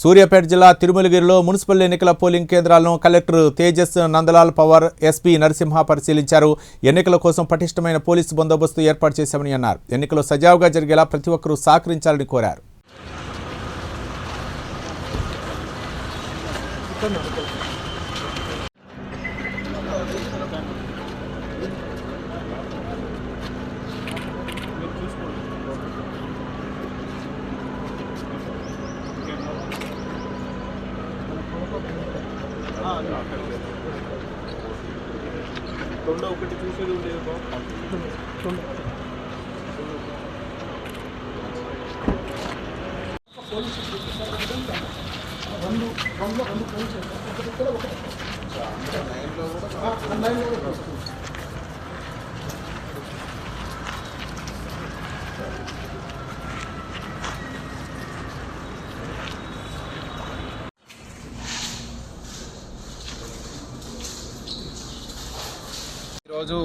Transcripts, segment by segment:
సూర్యాపేట జిల్లా తిరుమలగిరిలో మున్సిపల్ ఎన్నికల పోలింగ్ కేంద్రాలను కలెక్టర్ తేజస్ నందలాల్ పవార్ ఎస్పీ నరసింహ పరిశీలించారు. ఎన్నికల కోసం పటిష్టమైన పోలీసు బందోబస్తు ఏర్పాటు చేశామని అన్నారు. ఎన్నికలు సజావుగా జరిగేలా ప్రతి ఒక్కరూ సహకరించాలని కోరారు. తొండ ఒకటి చూసేది ఉండేది బాబు ఈరోజు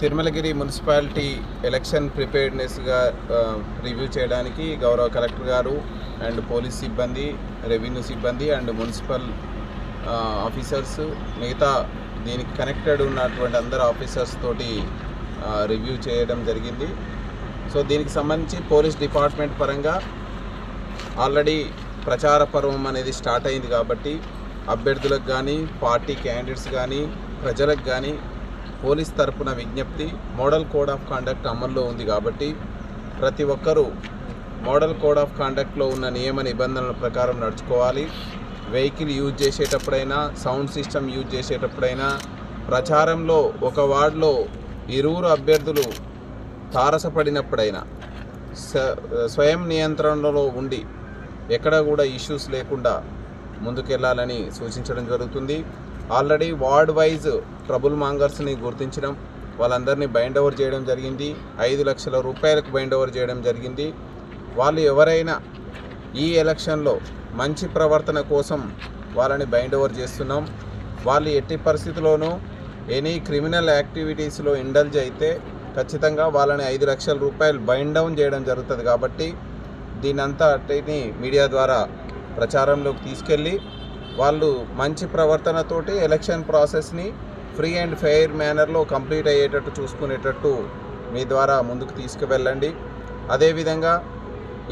తిరుమలగిరి మున్సిపాలిటీ ఎలక్షన్ ప్రిపేర్డ్నెస్గా రివ్యూ చేయడానికి గౌరవ కలెక్టర్ గారు అండ్ పోలీస్ సిబ్బంది రెవెన్యూ సిబ్బంది అండ్ మున్సిపల్ ఆఫీసర్స్ మిగతా దీనికి కనెక్టెడ్ ఉన్నటువంటి అందరు ఆఫీసర్స్ తోటి రివ్యూ చేయడం జరిగింది. సో దీనికి సంబంధించి పోలీస్ డిపార్ట్మెంట్ పరంగా ఆల్రెడీ ప్రచార పర్వం అనేది స్టార్ట్ అయింది కాబట్టి అభ్యర్థులకు కానీ పార్టీ క్యాండిడేట్స్ కానీ ప్రజలకు కానీ పోలీస్ తరపున విజ్ఞప్తి మోడల్ కోడ్ ఆఫ్ కాండక్ట్ అమల్లో ఉంది కాబట్టి ప్రతి ఒక్కరూ మోడల్ కోడ్ ఆఫ్ కాండక్ట్లో ఉన్న నియమ నిబంధనల ప్రకారం నడుచుకోవాలి. వెహికల్ యూజ్ చేసేటప్పుడైనా సౌండ్ సిస్టమ్ యూజ్ చేసేటప్పుడైనా ప్రచారంలో ఒక వార్డులో ఇరువురు అభ్యర్థులు తారసపడినప్పుడైనా స- స్వయం నియంత్రణలో ఉండి ఎక్కడ కూడా ఇష్యూస్ లేకుండా ముందుకెళ్ళాలని సూచించడం జరుగుతుంది. ఆల్రెడీ వార్డ్ వైజ్ ట్రబుల్ మాంగర్స్ని గుర్తించడం వాళ్ళందరినీ బైండ్ ఓవర్ చేయడం జరిగింది. ఐదు లక్షల రూపాయలకు బైండ్ ఓవర్ చేయడం జరిగింది. వాళ్ళు ఎవరైనా ఈ ఎలక్షన్లో మంచి ప్రవర్తన కోసం వాళ్ళని బైండ్ ఓవర్ చేస్తున్నాం. వాళ్ళు ఎట్టి పరిస్థితుల్లోనూ ఎనీ క్రిమినల్ యాక్టివిటీస్లో ఇండల్జ్ అయితే ఖచ్చితంగా వాళ్ళని ఐదు లక్షల రూపాయలు బైండ్ డౌన్ చేయడం జరుగుతుంది కాబట్టి దీనంతా అట్టిని మీడియా ద్వారా ప్రచారంలోకి తీసుకెళ్ళి వాళ్ళు మంచి ప్రవర్తనతోటి ఎలక్షన్ ప్రాసెస్ని ఫ్రీ అండ్ ఫెయిర్ మేనర్లో కంప్లీట్ అయ్యేటట్టు చూసుకునేటట్టు మీ ద్వారా ముందుకు తీసుకువెళ్ళండి. అదేవిధంగా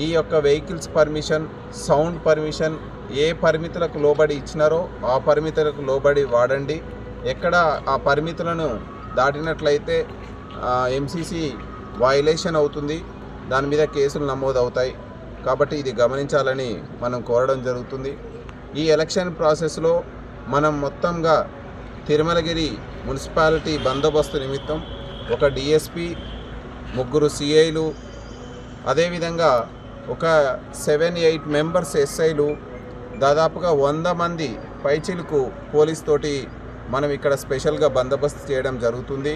ఈ యొక్క వెహికల్స్ పర్మిషన్ సౌండ్ పర్మిషన్ ఏ పరిమితులకు లోబడి ఇచ్చినారో ఆ పరిమితులకు లోబడి వాడండి. ఎక్కడ ఆ పరిమితులను దాటినట్లయితే ఎంసీసీ వైలేషన్ అవుతుంది. దాని మీద కేసులు నమోదు అవుతాయి కాబట్టి ఇది గమనించాలని మనం కోరడం జరుగుతుంది. ఈ ఎలక్షన్ ప్రాసెస్లో మనం మొత్తంగా తిరుమలగిరి మున్సిపాలిటీ బందోబస్తు నిమిత్తం ఒక డిఎస్పి ముగ్గురు సిఐలు అదేవిధంగా ఒక సెవెన్ ఎయిట్ మెంబర్స్ ఎస్ఐలు దాదాపుగా వంద మంది పైచిలకు పోలీస్ తోటి మనం ఇక్కడ స్పెషల్గా బందోబస్తు చేయడం జరుగుతుంది.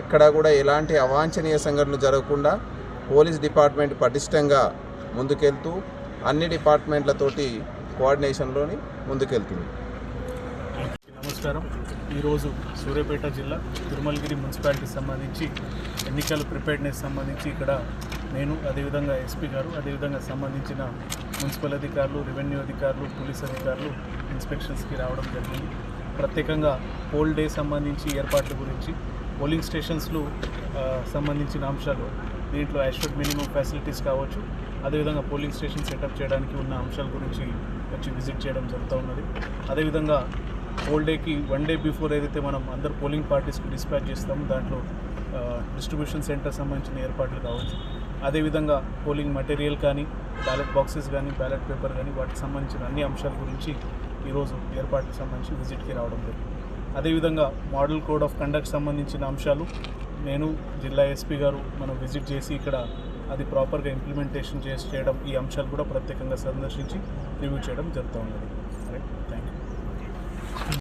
ఎక్కడా కూడా ఎలాంటి అవాంఛనీయ సంఘటనలు జరగకుండా పోలీస్ డిపార్ట్మెంట్ పటిష్టంగా ముందుకెళ్తూ అన్ని డిపార్ట్మెంట్లతోటి కోఆర్డినేషన్లోని ముందుకెళ్తుంది. నమస్కారం. ఈరోజు సూర్యాపేట జిల్లా తిరుమలగిరి మున్సిపాలిటీకి సంబంధించి ఎన్నికల ప్రిపేర్నెస్ సంబంధించి ఇక్కడ నేను అదేవిధంగా ఎస్పీ గారు అదేవిధంగా సంబంధించిన మున్సిపల్ అధికారులు రెవెన్యూ అధికారులు పోలీస్ అధికారులు ఇన్స్పెక్షన్స్కి రావడం జరిగింది. ప్రత్యేకంగా పోల్ డే సంబంధించి ఏర్పాట్ల గురించి పోలింగ్ స్టేషన్స్లో సంబంధించిన అంశాలు దీంట్లో యాష్వర్డ్ మినిమం ఫెసిలిటీస్ కావచ్చు. అదేవిధంగా పోలింగ్ స్టేషన్ సెటప్ చేయడానికి ఉన్న అంశాల గురించి వచ్చి విజిట్ చేయడం జరుగుతూ ఉన్నది. అదేవిధంగా పోల్ డేకి వన్ డే బిఫోర్ ఏదైతే మనం అందరు పోలింగ్ పార్టీస్కి డిస్పాచ్ చేస్తామో దాంట్లో డిస్ట్రిబ్యూషన్ సెంటర్ సంబంధించిన ఏర్పాట్లు కావచ్చు. అదేవిధంగా పోలింగ్ మటీరియల్ కానీ బ్యాలెట్ బాక్సెస్ కానీ బ్యాలెట్ పేపర్ కానీ వాటికి సంబంధించిన అన్ని అంశాల గురించి ఈరోజు ఏర్పాట్లకు సంబంధించి విజిట్కి రావడం జరిగింది. అదేవిధంగా మోడల్ కోడ్ ఆఫ్ కండక్ట్ సంబంధించిన అంశాలు నేను జిల్లా ఎస్పీ గారు మనం విజిట్ చేసి ఇక్కడ అది ప్రాపర్గా ఇంప్లిమెంటేషన్ చేసి చేయడం ఈ అంశాలు కూడా ప్రత్యేకంగా సందర్శించి రివ్యూ చేయడం జరుగుతూ ఉన్నది. రైట్